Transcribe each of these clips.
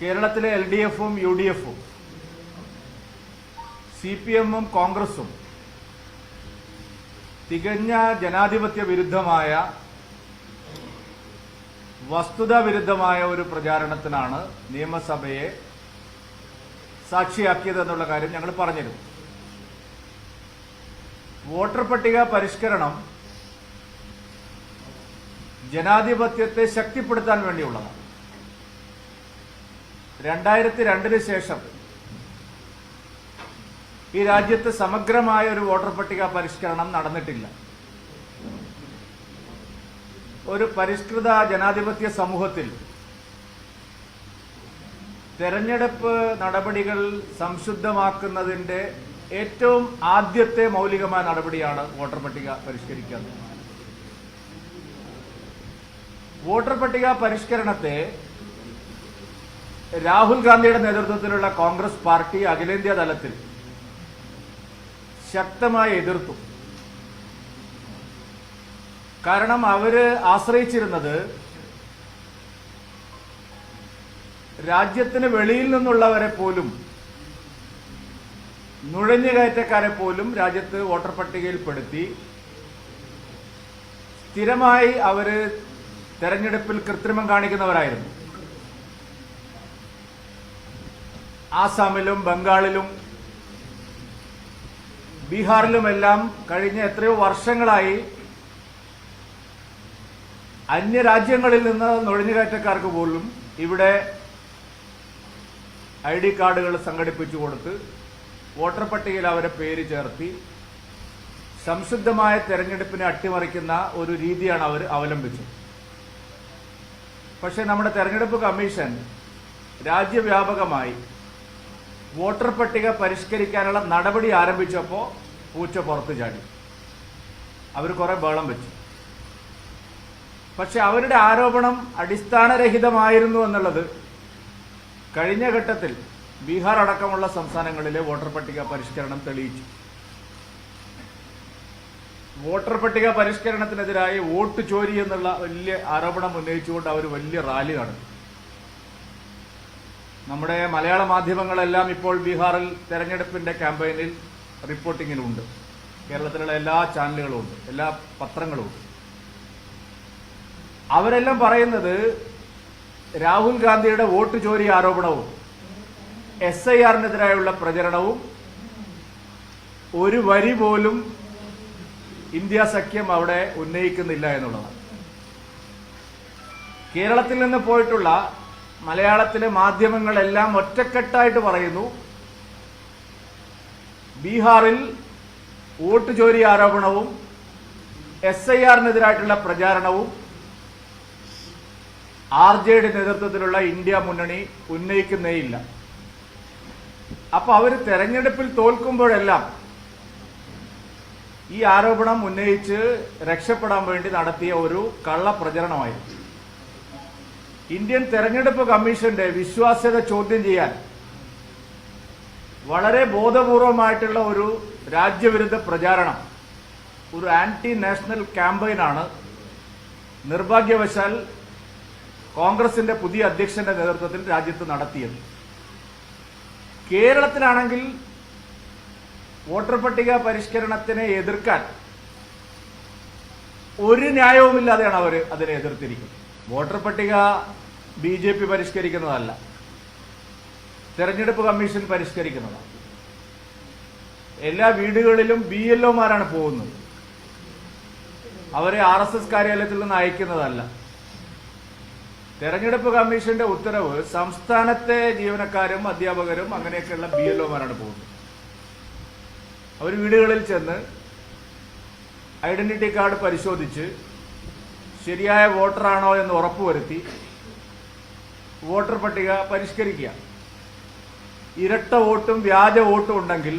കേരളത്തിലെ L D എഫും U D എഫും സി പി എമ്മും കോൺഗ്രസും തികഞ്ഞ ജനാധിപത്യ വിരുദ്ധമായ വസ്തുതാ വിരുദ്ധമായ ഒരു പ്രചാരണത്തിനാണ് നിയമസഭയെ സാക്ഷിയാക്കിയതെന്നുള്ള കാര്യം ഞങ്ങൾ പറഞ്ഞിരുന്നു. വോട്ടർ പട്ടിക പരിഷ്കരണം ജനാധിപത്യത്തെ ശക്തിപ്പെടുത്താൻ വേണ്ടിയുള്ളതാണ്. രണ്ടായിരത്തി രണ്ടിന് ശേഷം ഈ രാജ്യത്ത് സമഗ്രമായ ഒരു വോട്ടർ പട്ടിക പരിഷ്കരണം നടന്നിട്ടില്ല ഒരു പരിഷ്കൃത ജനാധിപത്യ സമൂഹത്തിൽ തെരഞ്ഞെടുപ്പ് നടപടികൾ സംശുദ്ധമാക്കുന്നതിന്റെ ഏറ്റവും ആദ്യത്തെ മൗലികമായ നടപടിയാണ് വോട്ടർ പട്ടിക പരിഷ്കരിക്കുക എന്നുള്ളത്. വോട്ടർ പട്ടിക പരിഷ്കരണത്തെ രാഹുൽ ഗാന്ധിയുടെ നേതൃത്വത്തിലുള്ള കോൺഗ്രസ് പാർട്ടി അഖിലേന്ത്യാ തലത്തിൽ ശക്തമായി എതിർത്തു. കാരണം അവർ ആശ്രയിച്ചിരുന്നത് രാജ്യത്തിന് വെളിയിൽ നിന്നുള്ളവരെ പോലും നുഴഞ്ഞുകയറ്റക്കാരെ പോലും രാജ്യത്ത് വോട്ടർ പട്ടികയിൽപ്പെടുത്തി സ്ഥിരമായി അവർ തെരഞ്ഞെടുപ്പിൽ കൃത്രിമം കാണിക്കുന്നവരായിരുന്നു. ആസാമിലും ബംഗാളിലും ബീഹാറിലുമെല്ലാം കഴിഞ്ഞ എത്രയോ വർഷങ്ങളായി അന്യരാജ്യങ്ങളിൽ നിന്ന് നുഴഞ്ഞുകയറ്റക്കാർക്ക് പോലും ഇവിടെ ഐ ഡി കാർഡുകൾ സംഘടിപ്പിച്ചു കൊടുത്ത് വോട്ടർ പട്ടികയിൽ അവരെ പേര് ചേർത്തി സംശുദ്ധമായ തെരഞ്ഞെടുപ്പിനെ അട്ടിമറിക്കുന്ന ഒരു രീതിയാണ് അവർ അവലംബിച്ചത്. പക്ഷേ നമ്മുടെ തെരഞ്ഞെടുപ്പ് കമ്മീഷൻ രാജ്യവ്യാപകമായി വോട്ടർ പട്ടിക പരിഷ്കരിക്കാനുള്ള നടപടി ആരംഭിച്ചപ്പോൾ പൂച്ച പുറത്ത് ചാടി. അവർ കുറെ ബഹളം വെച്ചു. പക്ഷെ അവരുടെ ആരോപണം അടിസ്ഥാനരഹിതമായിരുന്നു എന്നുള്ളത് കഴിഞ്ഞ ഘട്ടത്തിൽ ബീഹാർ അടക്കമുള്ള സംസ്ഥാനങ്ങളിലെ വോട്ടർ പട്ടിക പരിഷ്കരണം തെളിയിച്ചു. വോട്ടർ പട്ടിക പരിഷ്കരണത്തിനെതിരായി വോട്ട് ചോരി എന്നുള്ള വലിയ ആരോപണം ഉന്നയിച്ചുകൊണ്ട് അവർ വലിയ റാലി നടത്തി. നമ്മുടെ മലയാള മാധ്യമങ്ങളെല്ലാം ഇപ്പോൾ ബീഹാറിൽ തെരഞ്ഞെടുപ്പിന്റെ ക്യാമ്പയിനിൽ റിപ്പോർട്ടിങ്ങിലുണ്ട് കേരളത്തിലുള്ള എല്ലാ ചാനലുകളും ഉണ്ട് എല്ലാ പത്രങ്ങളും ഉണ്ട്. അവരെല്ലാം പറയുന്നത് രാഹുൽ ഗാന്ധിയുടെ വോട്ട് ചോരി ആരോപണവും എസ് ഐ ആറിനെതിരായുള്ള പ്രചരണവും ഒരു വരി പോലും ഇന്ത്യ സഖ്യം അവിടെ ഉന്നയിക്കുന്നില്ല എന്നുള്ളതാണ്. കേരളത്തിൽ നിന്ന് പോയിട്ടുള്ള മലയാളത്തിലെ മാധ്യമങ്ങളെല്ലാം ഒറ്റക്കെട്ടായിട്ട് പറയുന്നു. ബീഹാറിൽ വോട്ട് ചോരി ആരോപണവും എസ് ഐ ആറിനെതിരായിട്ടുള്ള പ്രചാരണവും ആർ ജെയുടെ നേതൃത്വത്തിലുള്ള ഇന്ത്യ മുന്നണി ഉന്നയിക്കുന്നേയില്ല. അപ്പൊ അവർ തെരഞ്ഞെടുപ്പിൽ തോൽക്കുമ്പോഴെല്ലാം ഈ ആരോപണം ഉന്നയിച്ച് രക്ഷപ്പെടാൻ വേണ്ടി നടത്തിയ ഒരു കള്ള പ്രചരണമായിരുന്നു ഇന്ത്യൻ തെരഞ്ഞെടുപ്പ് കമ്മീഷന്റെ വിശ്വാസ്യത ചോദ്യം ചെയ്യാൻ വളരെ ബോധപൂർവമായിട്ടുള്ള ഒരു രാജ്യവിരുദ്ധ പ്രചാരണം ഒരു ആന്റി നാഷണൽ ക്യാമ്പയിനാണ് നിർഭാഗ്യവശാൽ കോൺഗ്രസിന്റെ പുതിയ അധ്യക്ഷന്റെ നേതൃത്വത്തിൽ രാജ്യത്ത് നടത്തിയത്. കേരളത്തിലാണെങ്കിൽ വോട്ടർ പട്ടിക പരിഷ്കരണത്തിനെ എതിർക്കാൻ ഒരു ന്യായവുമില്ലാതെയാണ് അവർ അതിനെ എതിർത്തിരിക്കുന്നത്. വോട്ടർ പട്ടിക ബി ജെ പി പരിഷ്കരിക്കുന്നതല്ല. തെരഞ്ഞെടുപ്പ് കമ്മീഷൻ പരിഷ്കരിക്കുന്നതാണ്. എല്ലാ വീടുകളിലും ബി എൽ ഒമാരാണ് പോകുന്നത്. അവരെ ആർ എസ് എസ് കാര്യാലയത്തിൽ നിന്ന് അയക്കുന്നതല്ല. തെരഞ്ഞെടുപ്പ് കമ്മീഷന്റെ ഉത്തരവ് സംസ്ഥാനത്തെ ജീവനക്കാരും അധ്യാപകരും അങ്ങനെയൊക്കെയുള്ള ബി എൽ ഒമാരാണ് പോകുന്നത്. അവർ വീടുകളിൽ ചെന്ന് ഐഡന്റിറ്റി കാർഡ് പരിശോധിച്ച് ശരിയായ വോട്ടറാണോ എന്ന് ഉറപ്പുവരുത്തി വോട്ടർ പട്ടിക പരിഷ്കരിക്കുക. ഇരട്ട വോട്ടും വ്യാജ വോട്ടും ഉണ്ടെങ്കിൽ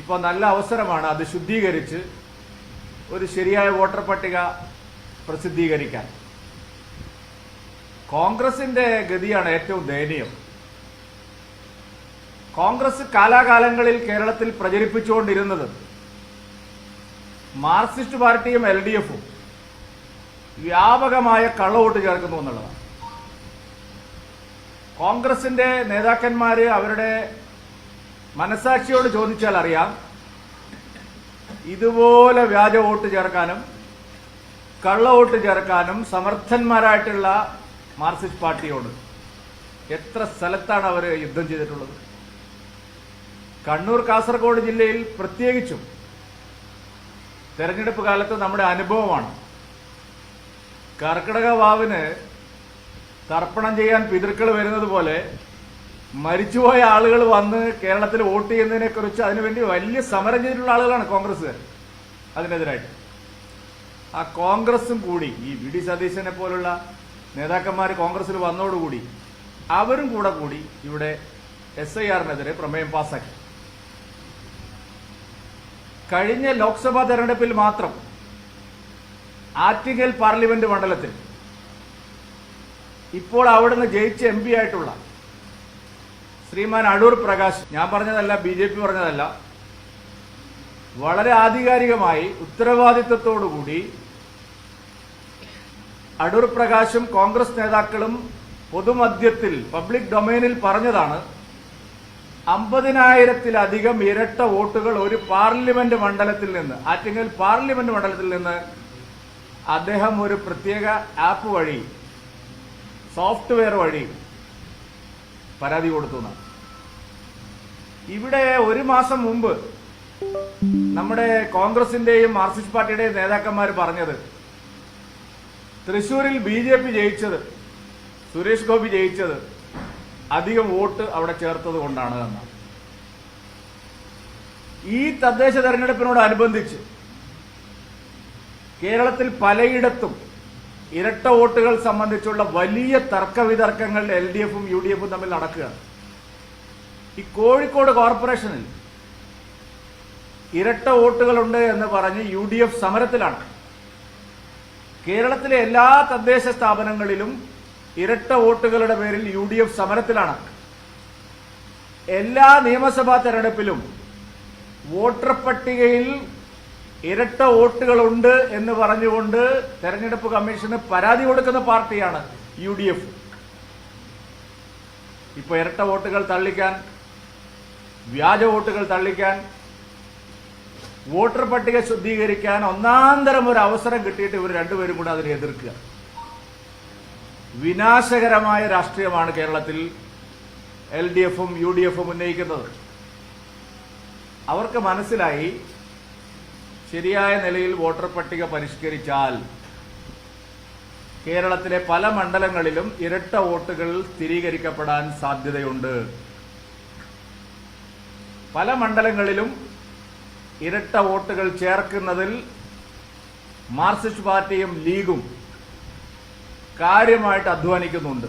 ഇപ്പോൾ നല്ല അവസരമാണ് അത് ശുദ്ധീകരിച്ച് ഒരു ശരിയായ വോട്ടർ പട്ടിക പ്രസിദ്ധീകരിക്കാൻ. കോൺഗ്രസിന്റെ ഗതിയാണ് ഏറ്റവും ദയനീയം. കോൺഗ്രസ് കാലാകാലങ്ങളിൽ കേരളത്തിൽ പ്രചരിപ്പിച്ചുകൊണ്ടിരുന്നത് മാർക്സിസ്റ്റ് പാർട്ടിയും എൽ ഡി എഫും. വ്യാപകമായ കള്ളവോട്ട് ചേർക്കുന്നു എന്നുള്ളതാണ്. കോൺഗ്രസിന്റെ നേതാക്കന്മാര് അവരുടെ മനസാക്ഷിയോട് ചോദിച്ചാൽ അറിയാം ഇതുപോലെ വ്യാജ വോട്ട് ചേർക്കാനും കള്ള വോട്ട് ചേർക്കാനും സമർത്ഥന്മാരായിട്ടുള്ള മാർക്സിസ്റ്റ് പാർട്ടിയോട് എത്ര സ്ഥലത്താണ് അവർ യുദ്ധം ചെയ്തിട്ടുള്ളത്? കണ്ണൂർ കാസർഗോഡ് ജില്ലയിൽ പ്രത്യേകിച്ചും തെരഞ്ഞെടുപ്പ് കാലത്ത് നമ്മുടെ അനുഭവമാണ് കർക്കിടക വാവിന് തർപ്പണം ചെയ്യാൻ പിതൃക്കൾ വരുന്നത് പോലെ മരിച്ചുപോയ ആളുകൾ വന്ന് കേരളത്തിൽ വോട്ട് ചെയ്യുന്നതിനെ കുറിച്ച് അതിനുവേണ്ടി വലിയ സമരം ചെയ്തിട്ടുള്ള ആളുകളാണ് കോൺഗ്രസ് അതിനെതിരായിട്ട്. ആ കോൺഗ്രസും കൂടി ഈ വി ഡി സതീശനെ പോലുള്ള നേതാക്കന്മാർ കോൺഗ്രസിൽ വന്നതോടുകൂടി അവരും കൂടെ കൂടി ഇവിടെ എസ് ഐ ആറിനെതിരെ പ്രമേയം പാസ്സാക്കി കഴിഞ്ഞ ലോക്സഭാ തെരഞ്ഞെടുപ്പിൽ മാത്രം ആറ്റിങ്ങൽ പാർലമെന്റ് മണ്ഡലത്തിൽ. ഇപ്പോൾ അവിടുന്ന് ജയിച്ച എം പി ആയിട്ടുള്ള ശ്രീമാൻ അടൂർ പ്രകാശ് ഞാൻ പറഞ്ഞതല്ല ബി ജെ പി പറഞ്ഞതല്ല വളരെ ആധികാരികമായി ഉത്തരവാദിത്വത്തോടുകൂടി അടൂർ പ്രകാശും കോൺഗ്രസ് നേതാക്കളും പൊതുമധ്യത്തിൽ പബ്ലിക് ഡൊമൈനിൽ പറഞ്ഞതാണ് അമ്പതിനായിരത്തിലധികം ഇരട്ട വോട്ടുകൾ ഒരു പാർലമെന്റ് മണ്ഡലത്തിൽ നിന്ന് ആറ്റിങ്ങൽ പാർലമെന്റ് മണ്ഡലത്തിൽ നിന്ന് അദ്ദേഹം ഒരു പ്രത്യേക ആപ്പ് വഴി സോഫ്റ്റ്വെയർ വഴി പരാതി കൊടുത്തു. ഇവിടെ ഒരു മാസം മുമ്പ് നമ്മുടെ കോൺഗ്രസിന്റെയും മാർക്സിസ്റ്റ് പാർട്ടിയുടെയും നേതാക്കന്മാർ പറഞ്ഞത് തൃശൂരിൽ ബി ജെ പി ജയിച്ചത് സുരേഷ് ഗോപി ജയിച്ചത് അധികം വോട്ട് അവിടെ ചേർത്തത് കൊണ്ടാണ് എന്നാണ് ഈ തദ്ദേശ തെരഞ്ഞെടുപ്പിനോടനുബന്ധിച്ച് കേരളത്തിൽ പലയിടത്തും ഇരട്ട വോട്ടുകൾ സംബന്ധിച്ചുള്ള വലിയ തർക്ക വിതർക്കങ്ങൾ എൽ ഡി എഫും യു ഡി എഫും തമ്മിൽ നടക്കുകയാണ്. ഈ കോഴിക്കോട് കോർപ്പറേഷനിൽ ഇരട്ട വോട്ടുകളുണ്ട് എന്ന് പറഞ്ഞ് യു ഡി എഫ് സമരത്തിലാണ്. കേരളത്തിലെ എല്ലാ തദ്ദേശ സ്ഥാപനങ്ങളിലും ഇരട്ട വോട്ടുകളുടെ പേരിൽ യു ഡി എഫ് സമരത്തിലാണ്. എല്ലാ നിയമസഭാ തെരഞ്ഞെടുപ്പിലും വോട്ടർ പട്ടികയിൽ ഇരട്ട വോട്ടുകളുണ്ട് എന്ന് പറഞ്ഞുകൊണ്ട് തെരഞ്ഞെടുപ്പ് കമ്മീഷന് പരാതി കൊടുക്കുന്ന പാർട്ടിയാണ് യു ഡി എഫ് ഇപ്പൊ ഇരട്ട വോട്ടുകൾ തള്ളിക്കാൻ വ്യാജ വോട്ടുകൾ തള്ളിക്കാൻ വോട്ടർ പട്ടിക ശുദ്ധീകരിക്കാൻ ഒന്നാന്തരം ഒരു അവസരം കിട്ടിയിട്ട് ഇവർ രണ്ടുപേരും കൂടെ അതിനെ എതിർക്കുക. വിനാശകരമായ രാഷ്ട്രീയമാണ് കേരളത്തിൽ എൽ ഡി എഫും യു ഡി എഫും ഉന്നയിക്കുന്നത്. അവർക്ക് മനസ്സിലായി ശരിയായ നിലയിൽ വോട്ടർ പട്ടിക പരിഷ്കരിച്ചാൽ കേരളത്തിലെ പല മണ്ഡലങ്ങളിലും ഇരട്ട വോട്ടുകൾ സ്ഥിരീകരിക്കപ്പെടാൻ സാധ്യതയുണ്ട്. പല മണ്ഡലങ്ങളിലും ഇരട്ട വോട്ടുകൾ ചേർക്കുന്നതിൽ മാർക്സിസ്റ്റ് പാർട്ടിയും ലീഗും കാര്യമായിട്ട് അധ്വാനിക്കുന്നുണ്ട്.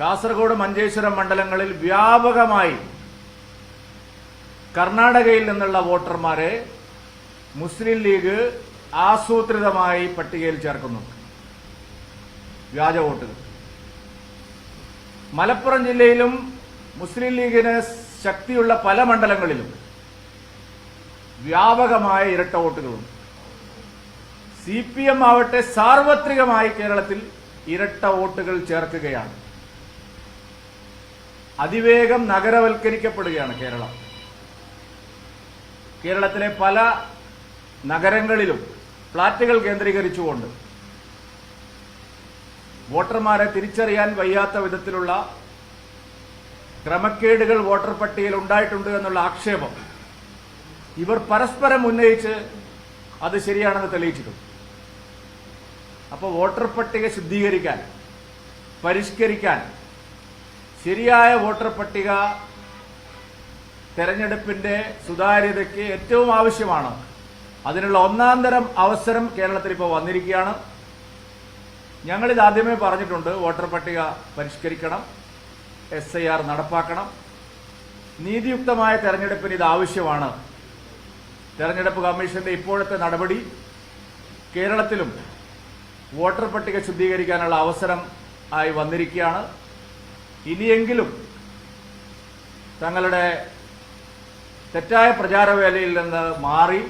കാസർഗോഡ് മഞ്ചേശ്വരം മണ്ഡലങ്ങളിൽ വ്യാപകമായി കർണാടകയിൽ നിന്നുള്ള വോട്ടർമാരെ മുസ്ലിം ലീഗ് ആസൂത്രിതമായി പട്ടികയിൽ ചേർക്കുന്നുണ്ട് വ്യാജ വോട്ടുകൾ മലപ്പുറം ജില്ലയിലും മുസ്ലിം ലീഗിന് ശക്തിയുള്ള പല മണ്ഡലങ്ങളിലും വ്യാപകമായ ഇരട്ട വോട്ടുകളുണ്ട്. സി പി എം ആവട്ടെ സാർവത്രികമായി കേരളത്തിൽ ഇരട്ട വോട്ടുകൾ ചേർക്കുകയാണ്. അതിവേഗം നഗരവൽക്കരിക്കപ്പെടുകയാണ് കേരളം. കേരളത്തിലെ പല നഗരങ്ങളിലും ഫ്ളാറ്റുകൾ കേന്ദ്രീകരിച്ചുകൊണ്ട് വോട്ടർമാരെ തിരിച്ചറിയാൻ വയ്യാത്ത വിധത്തിലുള്ള ക്രമക്കേടുകൾ വോട്ടർ പട്ടികയിൽ ഉണ്ടായിട്ടുണ്ട് എന്നുള്ള ആക്ഷേപം ഇവർ പരസ്പരം ഉന്നയിച്ച് അത് ശരിയാണെന്ന് തെളിയിച്ചിട്ടുണ്ട്. അപ്പോൾ വോട്ടർ പട്ടിക ശുദ്ധീകരിക്കാൻ പരിഷ്കരിക്കാൻ ശരിയായ വോട്ടർ പട്ടിക തെരഞ്ഞെടുപ്പിന്റെ സുതാര്യതയ്ക്ക് ഏറ്റവും ആവശ്യമാണ്. അതിനുള്ള ഒന്നാം തരം അവസരം കേരളത്തിൽ ഇപ്പോൾ വന്നിരിക്കുകയാണ്. ഞങ്ങളിത് ആദ്യമേ പറഞ്ഞിട്ടുണ്ട് വോട്ടർ പട്ടിക പരിഷ്കരിക്കണം എസ് ഐ ആർ നടപ്പാക്കണം. നീതിയുക്തമായ തെരഞ്ഞെടുപ്പിന് ഇത് ആവശ്യമാണ്. തെരഞ്ഞെടുപ്പ് കമ്മീഷന്റെ ഇപ്പോഴത്തെ നടപടി കേരളത്തിലും വോട്ടർ പട്ടിക ശുദ്ധീകരിക്കാനുള്ള അവസരം ആയി വന്നിരിക്കുകയാണ്. ഇനിയെങ്കിലും തങ്ങളുടെ തെറ്റായ പ്രചാരവേലയിൽ നിന്ന് മാറി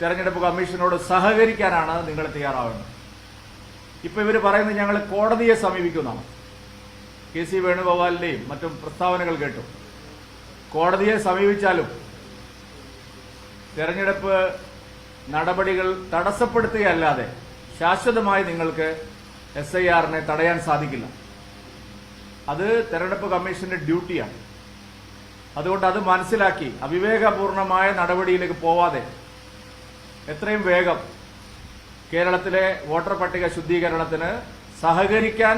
തെരഞ്ഞെടുപ്പ് കമ്മീഷനോട് സഹകരിക്കാനാണ് നിങ്ങൾ തയ്യാറാവുന്നത്. ഇപ്പം ഇവർ പറയുന്നത് ഞങ്ങൾ കോടതിയെ സമീപിക്കുന്നതാണ്. കെ സി വേണുഗോപാലിന്റെയും മറ്റും പ്രസ്താവനകൾ കേട്ടു. കോടതിയെ സമീപിച്ചാലും തെരഞ്ഞെടുപ്പ് നടപടികൾ തടസ്സപ്പെടുത്തുകയല്ലാതെ ശാശ്വതമായി നിങ്ങൾക്ക് എസ് ഐ ആറിനെ തടയാൻ സാധിക്കില്ല. അത് തെരഞ്ഞെടുപ്പ് കമ്മീഷന്റെ ഡ്യൂട്ടിയാണ്. അതുകൊണ്ട് അത് മനസ്സിലാക്കി അവിവേകപൂർണമായ നടപടിയിലേക്ക് പോവാതെ എത്രയും വേഗം കേരളത്തിലെ വോട്ടർ പട്ടിക ശുദ്ധീകരണത്തിന് സഹകരിക്കാൻ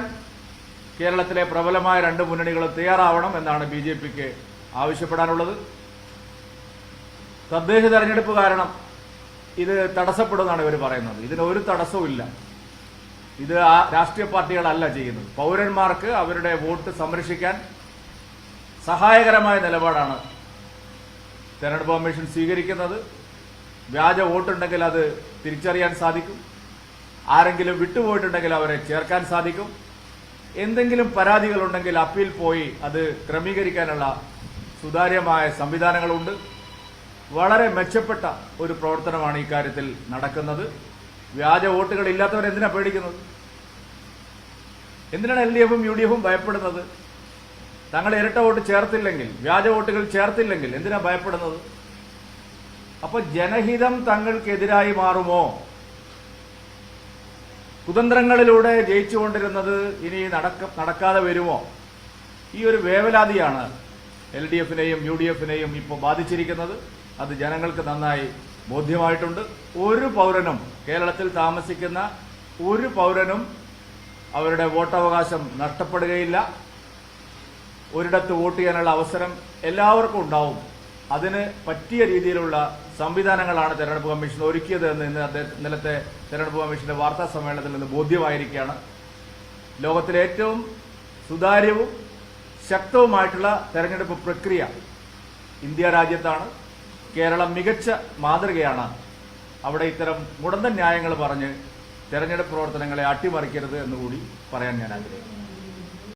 കേരളത്തിലെ പ്രബലമായ രണ്ട് മുന്നണികളും തയ്യാറാവണം എന്നാണ് ബി ജെ പിക്ക് ആവശ്യപ്പെടാനുള്ളത്. തദ്ദേശ തെരഞ്ഞെടുപ്പ് കാരണം ഇത് തടസ്സപ്പെടുമെന്നാണ് ഇവർ പറയുന്നത്. ഇതിന് ഒരു തടസ്സവും ഇല്ല. ഇത് ആ രാഷ്ട്രീയ പാർട്ടികളല്ല ചെയ്യുന്നത്. പൗരന്മാർക്ക് അവരുടെ വോട്ട് സംരക്ഷിക്കാൻ സഹായകരമായ നിലപാടാണ് തെരഞ്ഞെടുപ്പ് കമ്മീഷൻ സ്വീകരിക്കുന്നത്. വ്യാജ വോട്ടുണ്ടെങ്കിൽ അത് തിരിച്ചറിയാൻ സാധിക്കും. ആരെങ്കിലും വിട്ടുപോയിട്ടുണ്ടെങ്കിൽ അവരെ ചേർക്കാൻ സാധിക്കും. എന്തെങ്കിലും പരാതികളുണ്ടെങ്കിൽ അപ്പീൽ പോയി അത് ക്രമീകരിക്കാനുള്ള സുതാര്യമായ സംവിധാനങ്ങളുണ്ട്. വളരെ മെച്ചപ്പെട്ട ഒരു പ്രവർത്തനമാണ് ഈ കാര്യത്തിൽ നടക്കുന്നത്. വ്യാജ വോട്ടുകൾ ഇല്ലാത്തവരെന്തിനാണ് പേടിക്കുന്നത്? എന്തിനാണ് എൽ ഡി എഫും യു ഡി എഫും ഭയപ്പെടുന്നത്? തങ്ങൾ ഇരട്ട വോട്ട് ചേർത്തില്ലെങ്കിൽ വ്യാജ വോട്ടുകൾ ചേർത്തില്ലെങ്കിൽ എന്തിനാ ഭയപ്പെടുന്നത്? അപ്പൊ ജനഹിതം തങ്ങൾക്കെതിരായി മാറുമോ? കുതന്ത്രങ്ങളിലൂടെ ജയിച്ചുകൊണ്ടിരുന്നത് ഇനി നടക്ക നടക്കാതെ വരുമോ? ഈ ഒരു വേവലാതിയാണ് എൽ ഡി എഫിനെയും യു ഡി എഫിനെയും ഇപ്പോൾ ബാധിച്ചിരിക്കുന്നത്. അത് ജനങ്ങൾക്ക് നന്നായി ബോധ്യമായിട്ടുണ്ട്. ഒരു പൗരനും കേരളത്തിൽ താമസിക്കുന്ന ഒരു പൗരനും അവരുടെ വോട്ടവകാശം നഷ്ടപ്പെടുകയില്ല. ഒരിടത്ത് വോട്ട് ചെയ്യാനുള്ള അവസരം എല്ലാവർക്കും ഉണ്ടാവും. അതിന് പറ്റിയ രീതിയിലുള്ള സംവിധാനങ്ങളാണ് തെരഞ്ഞെടുപ്പ് കമ്മീഷൻ ഒരുക്കിയത് എന്ന് ഇന്ന് ഇന്നലത്തെ തെരഞ്ഞെടുപ്പ് കമ്മീഷന്റെ വാർത്താ സമ്മേളനത്തിൽ നിന്ന് ബോധ്യമായിരിക്കുകയാണ്. ലോകത്തിലെ ഏറ്റവും സുതാര്യവും ശക്തവുമായിട്ടുള്ള തെരഞ്ഞെടുപ്പ് പ്രക്രിയ ഇന്ത്യ രാജ്യത്താണ്. കേരളം മികച്ച മാതൃകയാണ്. അവിടെ ഇത്തരം മുടന്തൻ ന്യായങ്ങൾ പറഞ്ഞ് തെരഞ്ഞെടുപ്പ് പ്രവർത്തനങ്ങളെ അട്ടിമറിക്കരുത് എന്നുകൂടി പറയാൻ ഞാൻ ആഗ്രഹിക്കുന്നു.